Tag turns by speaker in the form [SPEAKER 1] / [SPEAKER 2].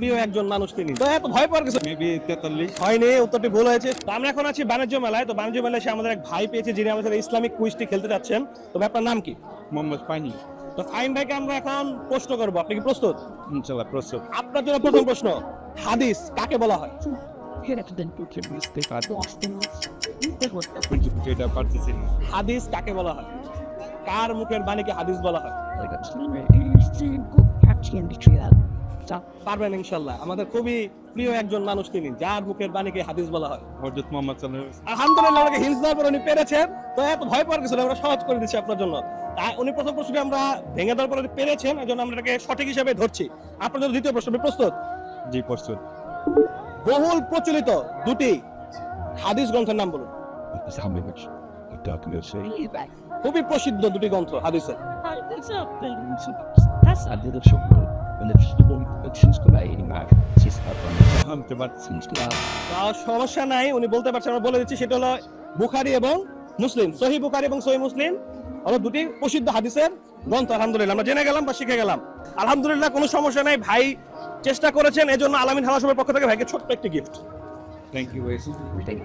[SPEAKER 1] প্রিয় একজন মানুষ তিনি। তো এত ভয় পাওয়ার কিছু
[SPEAKER 2] মেবি তেতাল্লিশ।
[SPEAKER 1] হয়নি উত্তরটি ভুল হয়েছে। তো আমরা এখন আছি বাণিজ্য মেলায়। তো বাণিজ্য মেলায় এসে আমাদের এক ভাই পেয়েছে যিনি আমাদের ইসলামিক কুইজটি খেলতে যাচ্ছেন। তবে আপনার নাম কি?
[SPEAKER 2] মোহাম্মদ পানি
[SPEAKER 1] তো ফাইন ভাইকে আমরা এখন প্রশ্ন করব। আপনি কি প্রস্তুত?
[SPEAKER 2] ইনশাল্লাহ প্রস্তুত।
[SPEAKER 1] আপনার জন্য প্রথম প্রশ্ন হাদিস কাকে বলা হয়? হাদিস কাকে বলা হয়? কার মুখের বাণীকে হাদিস বলা হয়? পারবেন ইনশাল্লাহ। আমাদের খুবই প্রিয় একজন মানুষ তিনি যার মুখের বাণীকে হাদিস বলা হয়।
[SPEAKER 2] হজরত মোহাম্মদ সাল্লাহ
[SPEAKER 1] আলহামদুলিল্লাহ ওনাকে হিন্স দেওয়ার পর উনি পেরেছেন। তো এত ভয় পাওয়ার কিছু আমরা সহজ করে দিচ্ছি আপনার জন্য। তা- উনি প্রথম প্রশ্নকে আমরা ভেঙে দেওয়ার পরে পেরেছেন এই জন্য আমরা এটাকে সঠিক হিসেবে ধরছি। আপনার জন্য দ্বিতীয় প্রশ্ন প্রস্তুত?
[SPEAKER 2] জি প্রস্তুত।
[SPEAKER 1] বহুল প্রচলিত দুটি হাদিস গ্রন্থের নাম বলুন। খুবই প্রসিদ্ধ দুটি গ্রন্থ হাদিসের। সমস্যা নাই উনি বলতে পারছেন আমরা বলে দিচ্ছি সেটা হলো বুখারি এবং মুসলিম সহি বুখারি এবং সহি মুসলিম হলো দুটি প্রসিদ্ধ হাদিসের গ্রন্থ আলহামদুলিল্লাহ। আমরা জেনে গেলাম বা শিখে গেলাম। আলহামদুলিল্লাহ কোনো সমস্যা নাই। ভাই চেষ্টা করেছেন এজন্য আলামিন হালাসবের পক্ষ থেকে ভাইকে ছোট্ট একটি গিফট
[SPEAKER 2] থ্যাংক ইউ ভাই।